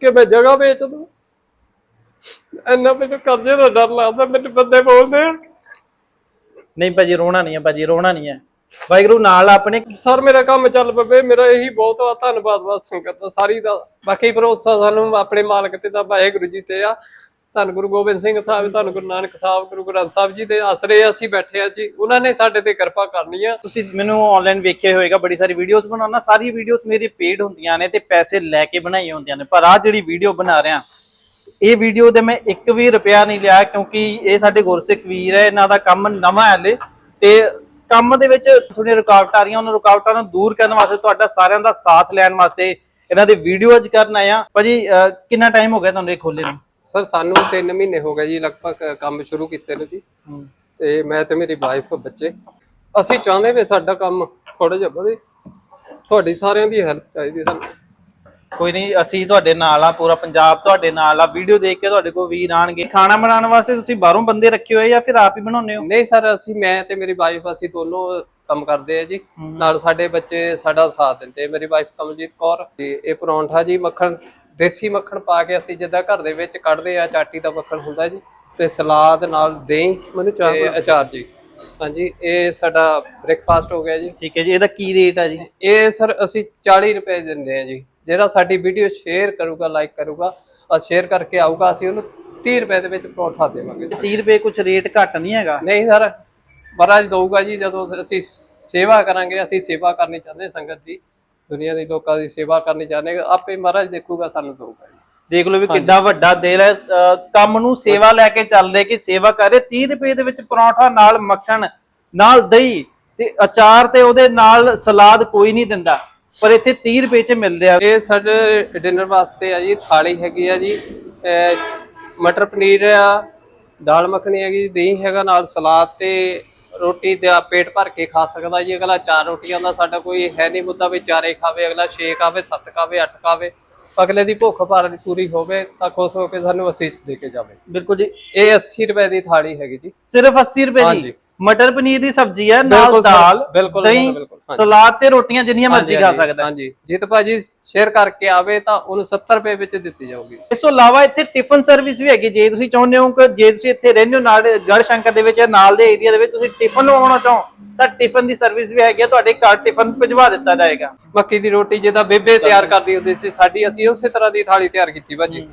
ਕਿ ਮੈਂ ਜਗ੍ਹਾ ਵੇਚ ਦੂੰ? ਇੰਨਾ ਮੈਨੂੰ ਕਰਜ਼ੇ ਦਾ ਡਰ ਲੱਗਦਾ ਮੈਨੂੰ ਬੰਦੇ ਬੋਲਦੇ ਆ। ਨਹੀਂ ਭਾਜੀ ਰੋਣਾ ਨਹੀਂ ਹੈ ਭਾਜੀ ਰੋਣਾ ਨਹੀਂ ਹੈ ਵਾਹਿਗੁਰੂ ਨਾਲ ਆਪਣੇ। ਸਰ ਮੇਰਾ ਕੰਮ ਚੱਲ ਪਵੇ ਮੇਰਾ ਇਹੀ ਬਹੁਤ ਆ ਧੰਨਵਾਦ ਵਾ ਸੰਗਤ ਦਾ ਸਾਰੀ ਦਾ। ਬਾਕੀ ਭਰੋਸਾ ਸਾਨੂੰ ਆਪਣੇ ਮਾਲਕ ਤੇ ਦਾ ਵਾਹਿਗੁਰੂ ਜੀ ਤੇ ਆ। ਧੰਨ ਗੁਰੂ ਗੋਬਿੰਦ ਸਿੰਘ ਸਾਹਿਬ, ਧੰਨ ਗੁਰੂ ਨਾਨਕ ਸਾਹਿਬ, ਗੁਰੂ ਗ੍ਰੰਥ ਸਾਹਿਬ ਜੀ ਦੇ ਆਸਰੇ ਅਸੀਂ ਬੈਠੇ ਆ ਜੀ। ਉਹਨਾਂ ਨੇ ਸਾਡੇ ਤੇ ਕਿਰਪਾ ਕਰਨੀ ਆ। ਤੁਸੀਂ ਮੈਨੂੰ ਆਨਲਾਈਨ ਵੇਖਿਆ ਹੋਵੇਗਾ ਬੜੀ ਸਾਰੀ ਵੀਡੀਓਜ਼ ਬਣਾਉਣਾ। ਸਾਰੀ ਵੀਡੀਓਜ਼ ਮੇਰੀ ਪੇਡ ਹੁੰਦੀਆਂ ਨੇ ਤੇ ਪੈਸੇ ਲੈ ਕੇ ਬਣਾਈਆਂ ਹੁੰਦੀਆਂ ਨੇ। ਪਰ ਆ ਜਿਹੜੀ ਵੀਡੀਓ ਬਣਾ ਰਿਹਾ, ਇਹ ਵੀਡੀਓ ਦੇ ਮੈਂ 1 ਵੀ ਰੁਪਿਆ ਨਹੀਂ ਲਿਆ ਕਿਉਂਕਿ ਇਹ ਸਾਡੇ ਗੁਰਸਿੱਖ ਵੀਰ ਹੈ, ਇਹਨਾਂ ਦਾ ਕੰਮ ਨਵਾਂ ਹੈ ਹਲੇ। ਤੇ ਕੰਮ ਦੇ ਵਿੱਚ ਥੋੜੀਆਂ ਰੁਕਾਵਟਾਂ ਆ ਰਹੀਆਂ, ਉਹਨਾਂ ਰੁਕਾਵਟਾਂ ਨੂੰ ਦੂਰ ਕਰਨ ਵਾਸਤੇ ਤੁਹਾਡਾ ਸਾਰਿਆਂ ਦਾ ਸਾਥ ਲੈਣ ਵਾਸਤੇ ਇਹਨਾਂ ਦੇ ਵੀਡੀਓ ਅੱਜ ਕਰਨ ਆਇਆ ਭਾਜੀ ਕਿੰਨਾ ਟਾਈਮ ਹੋ ਗਿਆ ਤੁਹਾਨੂੰ ਇਹ ਖੋਲੇ ਨੂੰ? ਸਰ ਸਾਨੂੰ 3 ਮਹੀਨੇ ਹੋ ਗਏ ਜੀ ਲਗਭਗ ਕੰਮ ਸ਼ੁਰੂ ਕੀਤੇ ਨੂੰ ਜੀ। ਤੇ ਮੈਂ ਤੇ ਮੇਰੀ ਵਾਈਫ ਬੱਚੇ। ਅਸੀਂ ਚਾਹੁੰਦੇ ਵੀ ਸਾਡਾ ਕੰਮ ਥੋੜਾ ਜਿਹਾ ਵਧੇ। ਤੁਹਾਡੀ ਸਾਰਿਆਂ ਦੀ ਹੈਲਪ ਚਾਹੀਦੀ ਸਾਨੂੰ। ਕੋਈ ਨਹੀਂ ਅਸੀਂ ਤੁਹਾਡੇ ਨਾਲ ਆ ਪੂਰਾ ਪੰਜਾਬ ਤੁਹਾਡੇ ਨਾਲ ਆ। ਵੀਡੀਓ ਦੇਖ ਕੇ ਤੁਹਾਡੇ ਕੋਲ ਵੀਰ ਆਣਗੇ। ਖਾਣਾ ਬਣਾਉਣ ਵਾਸਤੇ ਤੁਸੀਂ ਬਾਹਰੋਂ ਬੰਦੇ ਰੱਖੇ ਹੋਏ ਜਾਂ ਫਿਰ ਆਪ ਹੀ ਬਣਾਉਂਦੇ ਹੋ? ਨਹੀਂ ਸਰ ਅਸੀਂ ਮੈਂ ਤੇ ਮੇਰੀ ਵਾਈਫ ਅਸੀਂ ਦੋਨੋਂ ਕੰਮ ਕਰਦੇ ਆ ਜੀ। ਨਾਲ ਸਾਡੇ ਬੱਚੇ ਸਾਡਾ ਸਾਥ ਦਿੰਦੇ ਮੇਰੀ ਵਾਈਫ ਕਮਲਜੀਤ ਕੌਰ ਤੇ ਇਹ ਪਰੌਂਠਾ ਜੀ ਮੱਖਣ ਦੇਸੀ ਮੱਖਣ ਪਾ ਕੇ ਅਸੀਂ ਜਿੱਦਾਂ ਘਰ ਦੇ ਵਿੱਚ ਕੱਢਦੇ ਆ ਚਾਟੀ ਦਾ ਮੱਖਣ ਹੁੰਦਾ ਜੀ ਤੇ ਸਲਾਦ ਨਾਲ ਦਹੀਂ ਮੈਨੂੰ ਚਾਹ ਅਚਾਰ ਜੀ। ਹਾਂਜੀ ਇਹ ਸਾਡਾ ਬ੍ਰੇਕਫਾਸਟ ਹੋ ਗਿਆ ਜੀ। ਠੀਕ ਹੈ ਜੀ ਇਹਦਾ ਕੀ ਰੇਟ ਆ ਜੀ? ਇਹ ਸਰ ਅਸੀਂ 40 ਰੁਪਏ ਦਿੰਦੇ ਆ ਜੀ। ਜਿਹੜਾ ਸਾਡੀ ਵੀਡੀਓ ਸ਼ੇਅਰ ਕਰੂਗਾ ਲਾਈਕ ਕਰੂਗਾ ਆ ਸ਼ੇਅਰ ਕਰਕੇ ਆਊਗਾ ਅਸੀਂ ਉਹਨੂੰ 30 ਰੁਪਏ ਦੇ ਵਿੱਚ ਪਰੌਂਠਾ ਦੇਵਾਂਗੇ। 30 ਰੁਪਏ ਕੁਝ ਰੇਟ ਘੱਟ ਨਹੀਂ ਹੈਗਾ? ਨਹੀਂ ਸਰ ਮਹਾਰਾਜ ਦਊਗਾ ਜੀ ਜਦੋਂ ਅਸੀਂ ਸੇਵਾ ਕਰਾਂਗੇ ਅਸੀਂ ਸੇਵਾ ਕਰਨੀ ਚਾਹੁੰਦੇ ਸੰਗਤ ਦੀ। ਦੁਨੀਆ ਦੇ ਲੋਕਾਂ ਦੀ ਸੇਵਾ ਕਰਨੀ ਚਾਹੁੰਦੇ ਹਾਂ। ਆਪੇ ਮਹਾਰਾਜ ਦੇਖੂਗਾ ਸਾਨੂੰ ਦਊਗਾ ਜੀ। ਦੇਖ ਲਓ ਵੀ ਕਿੱਡਾ ਵੱਡਾ ਦਿਲ ਹੈ। ਅਹ ਕੰਮ ਨੂੰ ਸੇਵਾ ਲੈ ਕੇ ਚੱਲਦੇ ਕਿ ਸੇਵਾ ਕਰੇ। 30 ਰੁਪਏ ਦੇ ਵਿੱਚ ਪਰੌਂਠਾ ਨਾਲ ਮੱਖਣ ਨਾਲ ਦਹੀਂ ਤੇ ਅਚਾਰ ਤੇ ਉਹਦੇ ਨਾਲ ਸਲਾਦ ਕੋਈ ਨਹੀਂ ਦਿੰਦਾ। ਪਰ ਇੱਥੇ 30 ਰੁਪਏ 'ਚ ਮਿਲ ਰਿਹਾ। ਇਹ ਸਾਡੇ ਡਿਨਰ ਵਾਸਤੇ ਆ ਜੀ ਥਾਲੀ ਹੈਗੀ ਆ ਜੀ। ਅਹ ਮਟਰ ਪਨੀਰ ਆ ਦਾਲ ਮੱਖਣੀ ਹੈਗੀ ਦਹੀਂ ਹੈਗਾ ਨਾਲ ਸਲਾਦ ਤੇ ਰੋਟੀ ਦਾ ਪੇਟ ਭਰ ਕੇ ਖਾ ਸਕਦਾ ਜੀ ਅਗਲਾ ਚਾਰ ਰੋਟੀਆਂ ਦਾ ਸਾਡਾ ਕੋਈ ਹੈ ਨਹੀਂ ਮੁੱਦਾ ਵੀ ਚਾਰੇ ਖਾਵੇ ਅਗਲਾ ਛੇ ਖਾਵੇ ਸੱਤ ਖਾਵੇ ਅੱਠ ਖਾਵੇ ਅਗਲੇ ਦੀ ਭੁੱਖ ਭਾਰ ਪੂਰੀ ਹੋਵੇ ਤਾਂ ਖੁਸ਼ ਹੋ ਕੇ ਸਾਨੂੰ ਅਸੀਸ ਦੇ ਕੇ ਜਾਵੇ। ਬਿਲਕੁਲ ਜੀ। ਇਹ 80 ਰੁਪਏ ਦੀ ਥਾਲੀ ਹੈਗੀ ਜੀ। ਸਿਰਫ 80 ਰੁਪਏ ਦੀ? ਹਾਂਜੀ। ਮਟਰ ਪਨੀਰ ਦੀ ਸਬਜ਼ੀ ਹੈ ਨਾਲ ਬਿਲਕੁਲ ਦਾਲ ਬਿਲਕੁਲ ਸਰ, ਦਹੀਂ ਬਿਲਕੁਲ, ਹਾਂਜੀ। ਸਲਾਦ ਤੇ ਰੋਟੀਆਂ ਜਿੰਨੀਆਂ ਮਰਜ਼ੀ ਖਾ ਹਾਂਜੀ, ਸਕਦਾ। ਹੈ। ਹਾਂਜੀ। ਜੀਤ ਭਾਜੀ ਸ਼ੇਅਰ ਕਰਕੇ ਆਵੇ ਤਾਂ ਉਹਨੂੰ 70 ਰੁਪਏ ਵਿੱਚ ਦਿੱਤੀ ਜਾਊਗੀ। ਇਸ ਤੋਂ ਇਲਾਵਾ ਇੱਥੇ ਟਿਫਨ ਸਰਵਿਸ ਵੀ ਹੈਗੀ। ਜੇ ਤੁਸੀਂ ਚਾਹੁੰਦੇ ਹੋ ਕਿ ਜੇ ਤੁਸੀਂ ਇੱਥੇ ਰਹਿੰਦੇ ਹੋ ਨਾਲ ਗੜ ਸ਼ੰਕਰ ਦੇ ਵਿੱਚ ਜਾਂ ਨਾਲ ਦੇ ਏਰੀਆ ਦੇ ਵਿੱਚ ਤੁਸੀਂ ਟਿਫਨ ਲਵਾਉਣਾ ਚਾਹੋ ਤਾਂ ਟਿਫਨ ਦੀ ਸਰਵਿਸ ਵੀ ਹੈਗੀ ਹੈ ਤੁਹਾਡੇ ਘਰ ਟਿਫਨ ਭਿਜਵਾ ਦਿੱਤਾ ਜਾਏਗਾ। ਮੱਕੀ ਦੀ ਰੋਟੀ ਜਿੱਦਾਂ ਬੇਬੇ ਤਿਆਰ ਕਰਦੀ ਹੁੰਦੀ ਸੀ ਸਾਡੀ ਅਸੀਂ ਉਸੇ ਤਰ੍ਹਾਂ ਦੀ ਥਾਲੀ ਤਿਆਰ ਕੀਤੀ ਭਾਜੀ।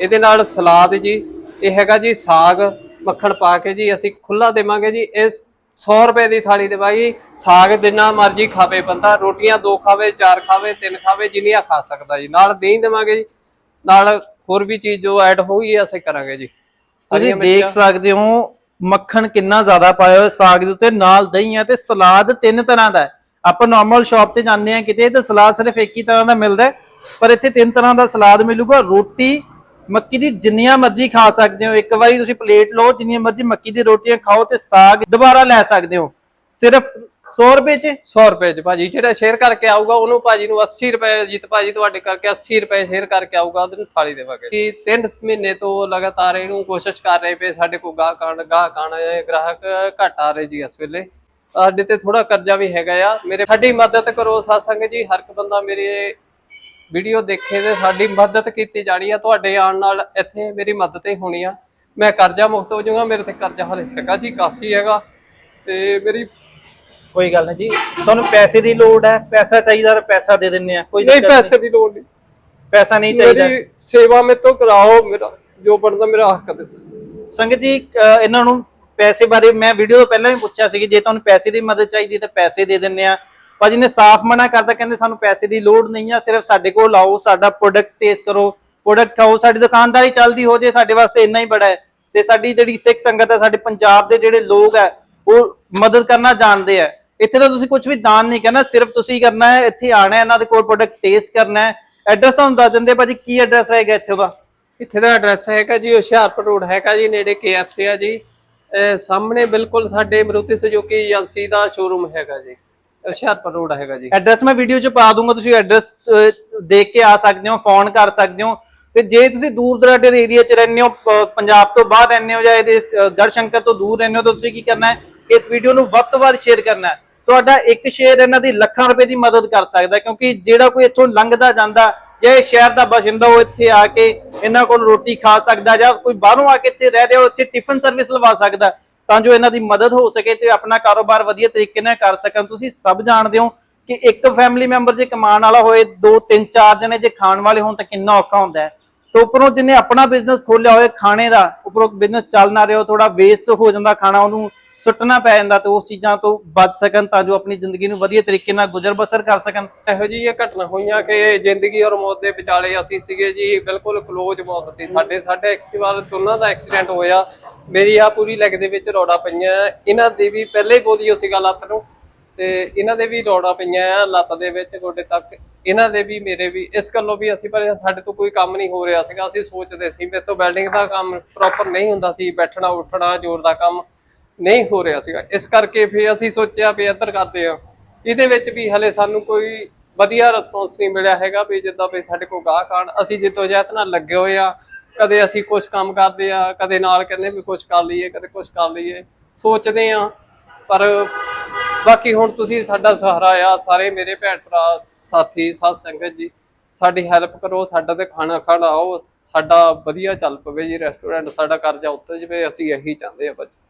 ਇਹਦੇ ਨਾਲ ਸਲਾਦ ਜੀ ਇਹ ਹੈਗਾ ਜੀ ਸਾਗ ਮੱਖਣ ਪਾ ਕੇ ਜੀ ਅਸੀਂ ਖੁੱਲਾ ਦੇਵਾਂਗੇ ਜੀ। ਇਹ 100 ਰੁਪਏ ਦੀ ਥਾਲੀ ਦੇ ਬਾਈ ਸਾਗ ਜਿੰਨਾ ਮਰਜ਼ੀ ਖਾਵੇ ਬੰਦਾ ਰੋਟੀਆਂ ਦੋ ਖਾਵੇ ਚਾਰ ਖਾਵੇ ਤਿੰਨ ਖਾਵੇ ਜਿੰਨੀਆਂ ਖਾ ਸਕਦਾ ਜੀ। ਨਾਲ ਦਹੀਂ ਦੇਵਾਂਗੇ ਜੀ। ਨਾਲ ਹੋਰ ਵੀ ਚੀਜ਼ ਜੋ ਐਡ ਹੋਈ ਅਸੀਂ ਕਰਾਂਗੇ ਜੀ। ਤੁਸੀਂ ਦੇਖ ਸਕਦੇ ਹੋ ਮੱਖਣ ਕਿੰਨਾ ਜ਼ਿਆਦਾ ਪਾਇਆ ਹੋਇਆ ਸਾਗ ਦੇ ਉੱਤੇ ਨਾਲ ਦਹੀਂ ਹੈ ਤੇ ਸਲਾਦ ਤਿੰਨ ਤਰ੍ਹਾਂ ਦਾ ਆਪਾਂ ਨਾਰਮਲ ਸ਼ਾਪ ਤੇ ਜਾਂਦੇ ਆ ਕਿਤੇ ਤੇ ਸਲਾਦ ਸਿਰਫ ਇੱਕ ਹੀ ਤਰ੍ਹਾਂ ਦਾ ਮਿਲਦਾ ਪਰ ਇੱਥੇ ਤਿੰਨ ਤਰ੍ਹਾਂ ਦਾ ਸਲਾਦ ਮਿਲੂਗਾ ਰੋਟੀ ਮੱਕੀ ਦੀ ਜਿੰਨੀਆਂ ਮਰਜ਼ੀ ਖਾ ਸਕਦੇ ਹੋ। ਇੱਕ ਵਾਰੀ ਤੁਸੀਂ ਪਲੇਟ ਲਓ, ਜਿੰਨੀਆਂ ਮਰਜ਼ੀ ਮੱਕੀ ਦੀ ਰੋਟੀਆਂ ਖਾਓ ਤੇ ਸਾਗ ਦੁਬਾਰਾ ਲੈ ਸਕਦੇ ਹੋ। ਸਿਰਫ 100 ਰੁਪਏ 'ਚ? 100 ਰੁਪਏ ਚ। ਭਾਜੀ, ਜਿਹੜਾ ਸ਼ੇਅਰ ਕਰਕੇ ਆਊਗਾ, ਉਹਨੂੰ ਭਾਜੀ ਨੂੰ 80 ਰੁਪਏ ਜੀਤ ਭਾਜੀ ਤੁਹਾਡੇ ਕਰਕੇ 80 ਰੁਪਏ ਸ਼ੇਅਰ ਕਰਕੇ ਆਊਗਾ ਉਹਨੂੰ ਥਾਲੀ ਦੇਵਾਂਗੇ। ਕਿ ਤਿੰਨ ਮਹੀਨੇ ਤੋਂ ਲਗਾਤਾਰ ਇਹਨੂੰ ਕੋਸ਼ਿਸ਼ ਕਰ ਰਹੇ ਪਏ, ਸਾਡੇ ਕੋਲ ਗਾਹਕ ਆਣ ਗਾਹਕ ਆਣ ਗ੍ਰਾਹਕ ਘਟ ਆ ਰਹੇ ਜੀ ਇਸ ਵੇਲੇ। ਸਾਡੇ ਤੇ ਥੋੜਾ ਕਰਜ਼ਾ ਵੀ ਹੈਗਾ ਆ। ਮੇਰੇ ਸਾਡੀ ਮਦਦ ਕਰੋ ਸਾਸੰਗ ਜੀ, ਹਰ ਇੱਕ ਬੰਦਾ ਮੇਰੇ ਵੀਡੀਓ ਦੇਖੇ ਤੇ ਸਾਡੀ ਮਦਦ ਕੀਤੀ ਜਾਣੀ ਆ ਤੁਹਾਡੇ ਆਉਣ ਨਾਲ ਇੱਥੇ ਮੇਰੀ ਮਦਦ ਹੀ ਹੋਣੀ ਆ। ਮੈਂ ਕਰਜ਼ਾ ਮੁਕਤ ਹੋ ਜਾਊਂਗਾ ਮੇਰੇ ਤੇ ਕਰਜ਼ਾ ਹਲੇ ਹੈਗਾ ਜੀ ਕਾਫੀ ਹੈਗਾ। ਤੇ ਮੇਰੀ ਕੋਈ ਗੱਲ ਨਹੀਂ ਜੀ ਤੁਹਾਨੂੰ ਪੈਸੇ ਦੀ ਲੋੜ ਹੈ ਪੈਸਾ ਚਾਹੀਦਾ ਤਾਂ ਪੈਸਾ ਦੇ ਦਿੰਨੇ ਆ ਕੋਈ ਨਹੀਂ ਦਿੱਕਤ ਪੈਸੇ ਦੀ ਲੋੜ ਨਹੀਂ। ਪੈਸਾ ਨਹੀਂ ਚਾਹੀਦਾ। ਮੇਰੀ ਸੇਵਾ ਮੇਰੇ ਤੋਂ ਕਰਾਓ ਮੇਰਾ ਜੋ ਬਣਦਾ ਮੇਰਾ ਹੱਕ ਦਿੱਤਾ ਸੰਗਤ ਜੀ ਇਹਨਾਂ ਨੂੰ ਪੈਸੇ ਬਾਰੇ ਮੈਂ ਵੀਡੀਓ ਤੋਂ ਪਹਿਲਾਂ ਵੀ ਪੁੱਛਿਆ ਸੀ ਕਿ ਜੇ ਤੁਹਾਨੂੰ ਪੈਸੇ ਦੀ ਮਦਦ ਚਾਹੀਦੀ ਤਾਂ ਪੈਸੇ ਦੇ ਦਿੰਨੇ ਆ। ਭਾਜੀ ਨੇ ਸਾਫ਼ ਮਨਾ ਕਰਤਾ, ਕਹਿੰਦੇ ਸਾਨੂੰ ਪੈਸੇ ਦੀ ਲੋੜ ਨਹੀਂ ਆ, ਸਿਰਫ ਸਾਡੇ ਕੋਲ ਆਓ, ਸਾਡਾ ਪ੍ਰੋਡਕਟ ਟੇਸਟ ਕਰੋ ਪ੍ਰੋਡਕਟ ਖਾਓ, ਸਾਡੀ ਦੁਕਾਨਦਾਰੀ ਚੱਲਦੀ ਹੋ ਜੇ, ਸਾਡੇ ਵਾਸਤੇ ਇੰਨਾ ਹੀ ਬੜਾ ਹੈ। ਤੇ ਸਾਡੀ ਜਿਹੜੀ ਸਿੱਖ ਸੰਗਤ ਹੈ, ਸਾਡੇ ਪੰਜਾਬ ਦੇ ਜਿਹੜੇ ਲੋਕ ਹੈ, ਉਹ ਮਦਦ ਕਰਨਾ ਜਾਣਦੇ ਆ। ਇੱਥੇ ਤਾਂ ਤੁਸੀਂ ਕੁਝ ਵੀ ਦਾਨ ਨਹੀਂ ਕਰਨਾ, ਸਿਰਫ ਤੁਸੀਂ ਕਰਨਾ ਹੈ, ਇੱਥੇ ਆਣਾ ਹੈ, ਇਹਨਾਂ ਦੇ ਕੋਲ ਪ੍ਰੋਡਕਟ ਟੇਸਟ ਕਰਨਾ ਹੈ। ਐਡਰੈਸ ਤੁਹਾਨੂੰ ਦੱਸ ਦਿੰਦੇ ਭਾਜੀ ਕੀ ਐਡਰੈਸ ਰਹੇਗਾ ਇੱਥੇ ਦਾ? ਇੱਥੇ ਦਾ ਐਡਰੈਸ ਹੈਗਾ ਜੀ, ਹੁਸ਼ਿਆਰਪੁਰ ਰੋਡ ਹੈਗਾ ਜੀ, ਨੇੜੇ KFC ਆ ਜੀ। ਸਾਹਮਣੇ ਬਿਲਕੁਲ ਸਾਡੇ ਮਰੂਤੀ ਸੁਜ਼ੂਕੀ ਏਜੰਸੀ ਦਾ ਸ਼ੋਰੂਮ ਹੈਗਾ ਜੀ। ਹੁਸ਼ਿਆਰਪੁਰ ਰੋਡ ਹੈਗਾ ਜੀ। ਐਡਰੈਸ ਮੈਂ ਵੀਡੀਓ 'ਚ ਪਾ ਦੂੰਗਾ, ਤੁਸੀਂ ਐਡਰੈਸ ਦੇਖ ਕੇ ਆ ਸਕਦੇ ਹੋ ਫੋਨ ਕਰ ਸਕਦੇ ਹੋ। ਤੇ ਜੇ ਤੁਸੀਂ ਦੂਰ ਦਰਾਡੇ ਦੇ ਏਰੀਆ 'ਚ ਰਹਿੰਦੇ ਹੋ ਪੰਜਾਬ ਤੋਂ ਬਾਹਰ ਰਹਿੰਦੇ ਹੋ ਜਾਂ ਇਹਦੇ ਗੜਸ਼ੰਕਰ ਤੋਂ ਦੂਰ ਰਹਿੰਦੇ ਹੋ, ਤਾਂ ਤੁਸੀਂ ਕੀ ਕਰਨਾ ਹੈ? ਇਸ ਵੀਡੀਓ ਨੂੰ ਵੱਧ ਤੋਂ ਵੱਧ ਸ਼ੇਅਰ ਕਰਨਾ ਹੈ। ਤੁਹਾਡਾ ਇੱਕ ਸ਼ੇਅਰ ਇਹਨਾਂ ਦੀ ਲੱਖਾਂ ਰੁਪਏ ਦੀ ਮਦਦ ਕਰ ਸਕਦਾ ਕਿਉਂਕਿ ਜਿਹੜਾ ਕੋਈ ਇੱਥੋਂ ਲੰਘਦਾ ਜਾਂਦਾ ਜੇ ਸ਼ਹਿਰ ਦਾ ਬਸ਼ਿੰਦਾ, ਉਹ ਇੱਥੇ ਆ ਕੇ ਇਹਨਾਂ ਕੋਲ ਰੋਟੀ ਖਾ ਸਕਦਾ ਜਾਂ ਕੋਈ ਬਾਹਰੋਂ ਆ ਕੇ ਇੱਥੇ ਰਹਿ ਰਿਹਾ, ਉਹ ਇੱਥੇ ਟਿਫਨ ਸਰਵਿਸ ਲਵਾ ਸਕਦਾ। ਤਾਂ ਜੋ ਇਹਨਾਂ ਦੀ ਮਦਦ ਹੋ ਸਕੇ ਤੇ ਆਪਣਾ ਕਾਰੋਬਾਰ ਵਧੀਆ ਤਰੀਕੇ ਨਾਲ ਕਰ ਸਕਣ। ਤੁਸੀਂ ਸਭ ਜਾਣਦੇ ਹੋ ਕਿ ਇੱਕ ਫੈਮਿਲੀ ਮੈਂਬਰ ਜੇ ਕਮਾਉਣ ਵਾਲਾ ਹੋਏ, ਦੋ, ਤਿੰਨ, ਚਾਰ ਜਣੇ ਜੇ ਖਾਣ ਵਾਲੇ ਹੋਣ ਤਾਂ ਕਿੰਨਾ ਔਖਾ ਹੁੰਦਾ ਹੈ। ਤੇ ਉੱਪਰੋਂ ਜਿਹਨੇ ਆਪਣਾ ਬਿਜ਼ਨਸ ਖੋਲਿਆ ਹੋਵੇ ਖਾਣੇ ਦਾ, ਉੱਪਰੋਂ ਬਿਜ਼ਨਸ ਚੱਲ ਨਾ ਰਿਹਾ ਥੋੜਾ ਵੇਸਟ ਹੋ ਜਾਂਦਾ ਖਾਣਾ, ਉਹਨੂੰ ਸੁੱਟਣਾ ਪੈ ਜਾਂਦਾ ਤੇ ਉਸ ਚੀਜ਼ਾਂ ਤੋਂ ਬਚ ਸਕਣ ਤਾਂ ਜੋ ਆਪਣੀ ਜ਼ਿੰਦਗੀ ਨੂੰ ਵਧੀਆ ਤਰੀਕੇ ਨਾਲ ਗੁਜ਼ਰ ਬਸਰ ਕਰ ਸਕਣ। ਇਹੋ ਜਿਹੀ ਇਹ ਘਟਨਾ ਹੋਈਆਂ ਕਿ ਜ਼ਿੰਦਗੀ ਔਰ ਮੌਤ ਦੇ ਵਿਚਾਲੇ ਅਸੀਂ ਸੀਗੇ ਜੀ, ਬਿਲਕੁਲ ਕਲੋਜ਼ ਮੌਤ ਸੀ। ਸਾਡੇ ਸਾਡੇ ਐਕਚੁਅਲ ਦੋਨਾਂ ਦਾ ਐਕਸੀਡੈਂਟ ਹੋਇਆ। ਮੇਰੀ ਆ ਪੂਰੀ ਲੈਗ ਦੇ ਵਿੱਚ ਰੋੜਾ ਪਈਆਂ ਇਹਨਾਂ ਦੀ ਵੀ ਪਹਿਲੇ ਹੀ ਪੋਲੀਓ ਸੀਗਾ ਲੱਤ ਨੂੰ। ਤੇ ਇਹਨਾਂ ਦੇ ਵੀ ਰੋੜਾ ਪਈਆਂ ਆ ਲੱਤ ਦੇ ਵਿੱਚ, ਗੋਡੇ ਤੱਕ। ਇਹਨਾਂ ਦੇ ਵੀ, ਮੇਰੇ ਵੀ। ਇਸ ਗੱਲੋਂ ਵੀ ਅਸੀਂ ਪਰ ਸਾਡੇ ਤੋਂ ਕੋਈ ਕੰਮ ਨਹੀਂ ਹੋ ਰਿਹਾ ਸੀਗਾ। ਅਸੀਂ ਸੋਚਦੇ ਸੀ, ਮੇਰੇ ਤੋਂ ਵੈਲਡਿੰਗ ਦਾ ਕੰਮ ਪ੍ਰੋਪਰ ਨਹੀਂ ਹੁੰਦਾ ਸੀ। ਬੈਠਣਾ, ਉੱਠਣਾ, ਜ਼ੋਰ ਦਾ ਕੰਮ ਨਹੀਂ ਹੋ ਰਿਹਾ ਸੀਗਾ। ਇਸ ਕਰਕੇ ਫਿਰ ਅਸੀਂ ਸੋਚਿਆ ਵੀ ਇੱਧਰ ਕਰਦੇ ਆ ਇਹਦੇ ਵਿੱਚ ਵੀ ਹਲੇ ਸਾਨੂੰ ਕੋਈ ਵਧੀਆ ਰਿਸਪੌਂਸ ਨਹੀਂ ਮਿਲਿਆ ਹੈਗਾ ਵੀ ਜਿੱਦਾਂ ਵੀ ਸਾਡੇ ਕੋਲ ਗਾਹਕ ਆਣ ਅਸੀਂ ਜਿੱਤੋਂ ਜਹਿਤ ਨਾਲ ਲੱਗੇ ਹੋਏ ਆ। ਕਦੇ ਅਸੀਂ ਕੁਝ ਕੰਮ ਕਰਦੇ ਆ, ਕਦੇ ਨਾਲ ਕਹਿੰਦੇ ਵੀ ਕੁਝ ਕਰ ਲਈਏ, ਕਦੇ ਕੁਝ ਕਰ ਲਈਏ। ਸੋਚਦੇ ਆ, ਪਰ ਬਾਕੀ ਹੁਣ ਤੁਸੀਂ ਸਾਡਾ ਸਹਾਰਾ ਆ, ਸਾਰੇ ਮੇਰੇ ਭੈਣ ਭਰਾ, ਸਾਥੀ, ਸਾਧ ਸੰਗਤ ਜੀ, ਸਾਡੀ ਹੈਲਪ ਕਰੋ, ਸਾਡਾ ਤੇ ਖਾਣਾ ਖਾਣਾ ਆਓ ਸਾਡਾ ਵਧੀਆ ਚੱਲ ਪਵੇ ਜੀ ਰੈਸਟੋਰੈਂਟ ਸਾਡਾ ਕਰਜ਼ਾ ਉੱਤਰ ਜਵੇ, ਅਸੀਂ ਇਹੀ ਚਾਹੁੰਦੇ ਆ ਬੱਚੇ